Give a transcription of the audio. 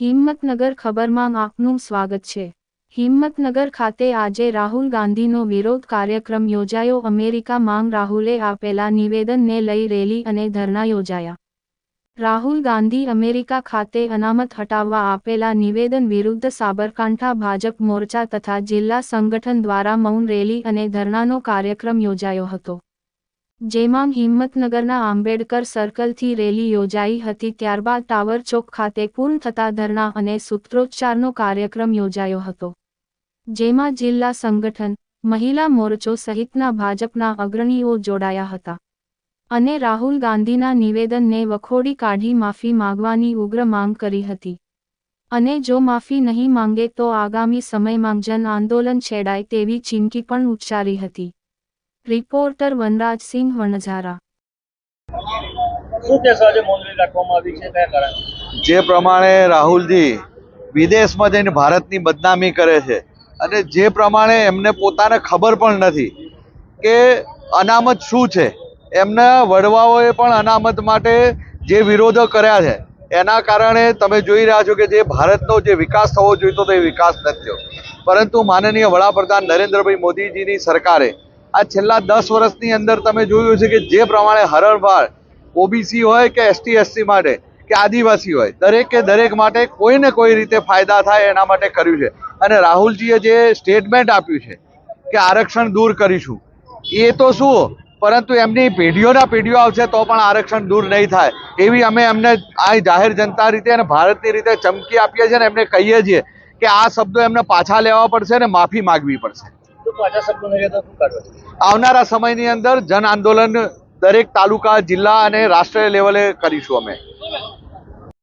હિંમતનગર ખબરમાં આપનું સ્વાગત છે. હિંમતનગર ખાતે આજે રાહુલ ગાંધીનો વિરોધ કાર્યક્રમ યોજાયો. અમેરિકા માંગ રાહુલે આપેલા નિવેદનને લઈ રેલી અને ધરણા યોજાયા. રાહુલ ગાંધી અમેરિકા ખાતે અનામત હટાવવા આપેલા નિવેદન વિરુદ્ધ સાબરકાંઠા ભાજપ મોરચા તથા જિલ્લા સંગઠન દ્વારા મૌન રેલી અને ધરણાનો કાર્યક્રમ યોજાયો હતો. જેમાં હિંમતનગરના આંબેડકર સર્કલથી રેલી યોજાઈ હતી. ત્યારબાદ ટાવર ચોક ખાતે પૂર્ણ થતા ધરણા અને સૂત્રોચ્ચારનો કાર્યક્રમ યોજાયો હતો. જેમાં જિલ્લા સંગઠન, મહિલા મોરચો સહિતના ભાજપના અગ્રણીઓ જોડાયા હતા. અને રાહુલ ગાંધીના નિવેદનને વખોડી કાઢી માફી માંગવાની ઉગ્ર માંગ કરી હતી. અને જો માફી નહીં માંગે તો આગામી સમયમાં જન આંદોલન છેડાય તેવી ચીમકી પણ ઉચ્ચારી હતી. રિપોર્ટર વનરાજસિંહ વણઝારા. શું કહેશો આજે મોંઘવારી રાખવામાં આવી છે? કયા કારણે? જે પ્રમાણે રાહુલજી વિદેશમાં જઈને ભારતની બદનામી કરે છે અને જે પ્રમાણે એમને પોતાને ખબર પણ નથી કે અનામત શું છે. એમના વડવાઓએ પણ અનામત માટે જે વિરોધો કર્યા છે એના કારણે તમે જોઈ રહ્યા છો કે જે ભારતનો જે વિકાસ થવો જોઈતો તો એ વિકાસ નથી થયો. પરંતુ માનનીય વડાપ્રધાન નરેન્દ્રભાઈ મોદીજીની સરકારે આ છેલ્લા દસ વર્ષની અંદર તમે જોયું છે કે જે પ્રમાણે હરણફાળ ઓબીસી હોય કે એસટી એસસી માટે, કે આદિવાસી હોય, દરેકે દરેક માટે કોઈ ને કોઈ રીતે ફાયદા થાય એના માટે કર્યું છે. અને રાહુલજીએ જે સ્ટેટમેન્ટ આપ્યું છે કે આરક્ષણ દૂર કરીશું, એ તો શું પરંતુ એમની પેઢીઓના પેઢીઓ આવશે તો પણ આરક્ષણ દૂર નહીં થાય. એવી અમે એમને આ જાહેર જનતા રીતે અને ભારતની રીતે ચમકી આપીએ છીએ ને એમને કહીએ છીએ કે આ શબ્દો એમને પાછા લેવા પડશે અને માફી માગવી પડશે. આવનારા સમયની અંદર જન આંદોલન દરેક તાલુકા જિલ્લા અને રાષ્ટ્રીય લેવલે કરીશું અમે.